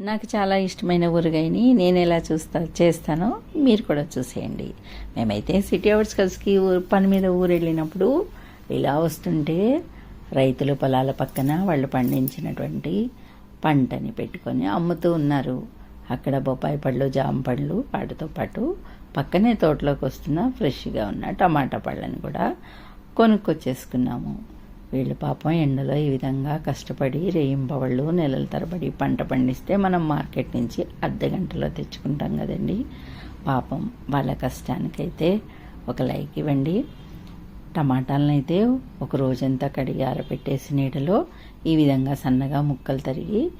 నాకు చాలా ఇష్టమైన ఊరగాయని నేను ఎలా చూస్తా చేస్తానో మీరు కూడా చూసేయండి. మేమైతే సిటీ అవుట్స్కట్స్కి ఊరు పని మీద ఊరు వెళ్ళినప్పుడు ఇలా వస్తుంటే రైతుల పొలాల పక్కన వాళ్ళు పండించినటువంటి పంటని పెట్టుకొని అమ్ముతూ ఉన్నారు. అక్కడ బొప్పాయి పళ్ళు జామ పళ్ళు వాటితో పాటు పక్కనే తోటలోకి వస్తున్న ఫ్రెష్గా ఉన్న టమాటా పళ్ళని కూడా కొనుక్కొచ్చేసుకున్నాము. వీళ్ళు పాపం ఎండలో ఈ విధంగా కష్టపడి రేయింపవళ్ళు నెలల తరబడి పంట పండిస్తే మనం మార్కెట్ నుంచి అర్ధ గంటలో తెచ్చుకుంటాం కదండి. పాపం వాళ్ళ కష్టానికైతే ఒక లైక్ ఇవ్వండి. టమాటాలను అయితే ఒక రోజంతా కడిగి ఆరబెట్టేసి నీడలో ఈ విధంగా సన్నగా ముక్కలు తరిగి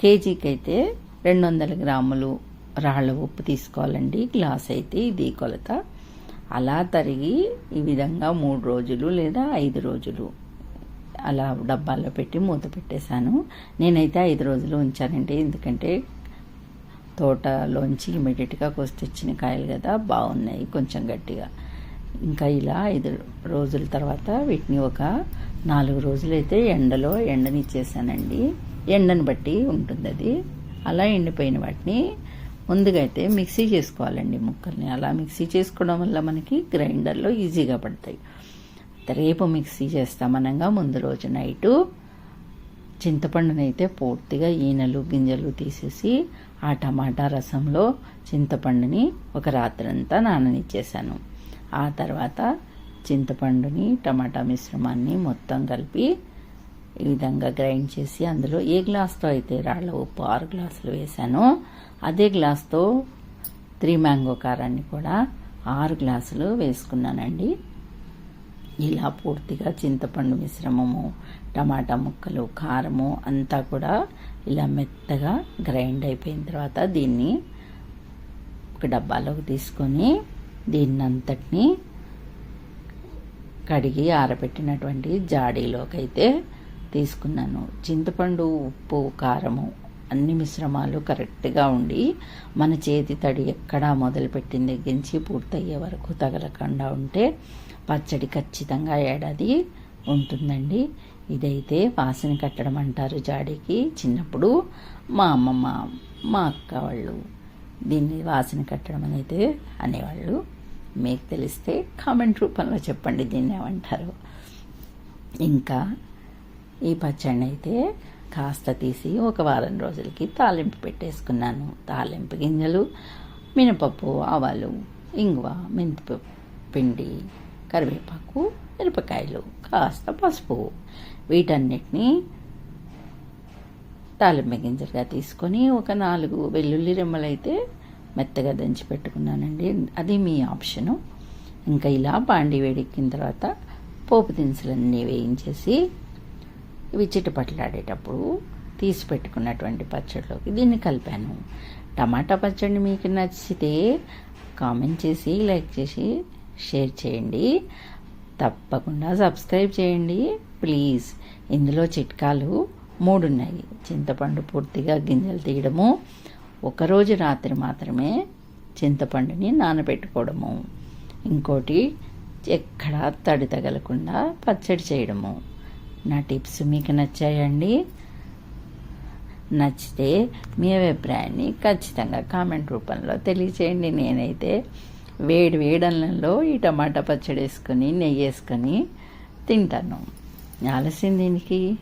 కేజీకి అయితే రెండు వందల గ్రాములు రాళ్ళ ఉప్పు తీసుకోవాలండి. గ్లాస్ అయితే ఇది కొలత. అలా తరిగి ఈ విధంగా మూడు రోజులు లేదా ఐదు రోజులు అలా డబ్బాల్లో పెట్టి మూత పెట్టేశాను. నేనైతే ఐదు రోజులు ఉంచానండి. ఎందుకంటే తోటలోంచి ఇమీడియట్గా కోసి తెచ్చిన కాయలు కదా బాగున్నాయి కొంచెం గట్టిగా. ఇంకా ఇలా ఐదు రోజుల తర్వాత వీటిని ఒక నాలుగు రోజులైతే ఎండలో ఎండనిచ్చేసానండి. ఎండను బట్టి ఉంటుంది అది అలా ఎండిపోయిన వాటిని ముందుగా అయితే మిక్సీ చేసుకోవాలండి ముక్కల్ని. అలా మిక్సీ చేసుకోవడం వల్ల మనకి గ్రైండర్లో ఈజీగా పడతాయి. రేపు మిక్సీ చేస్తామనగా ముందు రోజు నైటు. చింతపండునైతే పూర్తిగా ఈనెలు గింజలు తీసేసి ఆ టమాటా రసంలో చింతపండుని ఒక రాత్రంతా నాననిచ్చేసాను. ఆ తర్వాత చింతపండుని టమాటా మిశ్రమాన్ని మొత్తం కలిపి ఈ విధంగా గ్రైండ్ చేసి అందులో ఏ గ్లాస్తో అయితే రాళ్ళ ఉప్పు ఆరు గ్లాసులు వేసానో అదే గ్లాస్తో త్రీ మ్యాంగో కారాన్ని కూడా ఆరు గ్లాసులు వేసుకున్నానండి. ఇలా పూర్తిగా చింతపండు మిశ్రమము టమాటా ముక్కలు కారము అంతా కూడా ఇలా మెత్తగా గ్రైండ్ అయిపోయిన తర్వాత దీన్ని ఒక డబ్బాలోకి తీసుకొని దీన్ని అంతటిని కడిగి ఆరబెట్టినటువంటి జాడీలోకి అయితే తీసుకున్నాను. చింతపండు ఉప్పు కారము అన్ని మిశ్రమాలు కరెక్ట్గా ఉండి మన చేతి తడి ఎక్కడా మొదలుపెట్టిన దగ్గర నుంచి పూర్తయ్యే వరకు తగలకుండా ఉంటే పచ్చడి ఖచ్చితంగా ఏడాది ఉంటుందండి. ఇదైతే వాసన కట్టడం అంటారు జాడీకి. చిన్నప్పుడు మా అమ్మమ్మ మా అక్క వాళ్ళు దీన్ని వాసన కట్టడం అనేది అనేవాళ్ళు. మీకు తెలిస్తే కామెంట్ రూపంలో చెప్పండి దీన్ని ఏమంటారు. ఇంకా ఈ పచ్చడిని అయితే కాస్త తీసి ఒక వారం రోజులకి తాలింపు పెట్టేసుకున్నాను. తాలింపు గింజలు మినపప్పు ఆవాలు ఇంగువ మెంతి పిండి కరివేపాకు మిరపకాయలు కాస్త పసుపు. వీటన్నిటిని తాలింపు గింజలుగా తీసుకొని ఒక నాలుగు వెల్లుల్లి రెమ్మలైతే మెత్తగా దంచి పెట్టుకున్నానండి. అది మీ ఆప్షను. ఇంకా ఇలా పాండి వేడెక్కిన తర్వాత పోపు దినుసులన్నీ వేయించేసి ఇవి చిట్టుపట్లాడేటప్పుడు తీసి పెట్టుకున్నటువంటి పచ్చడిలోకి దీన్ని కలిపాను. టమాటా పచ్చడి మీకు నచ్చితే కామెంట్ చేసి లైక్ చేసి షేర్ చేయండి. తప్పకుండా సబ్స్క్రైబ్ చేయండి. ప్లీజ్. ఇందులో చిట్కాలు మూడు ఉన్నాయి. చింతపండు పూర్తిగా గింజలు తీయడము. ఒకరోజు రాత్రి మాత్రమే చింతపండుని నానబెట్టుకోవడము. ఇంకోటి ఎక్కడా తడి తగలకుండా పచ్చడి చేయడము. నా టిప్స్ మీకు నచ్చాయండి. నచ్చితే మీ అభిప్రాయాన్ని ఖచ్చితంగా కామెంట్ రూపంలో తెలియచేయండి. నేనైతే వేడి వేడన్నంలో ఈ టమాటా పచ్చడి వేసుకొని నెయ్యి వేసుకొని తింటాను. ఆలస్యం దీనికి.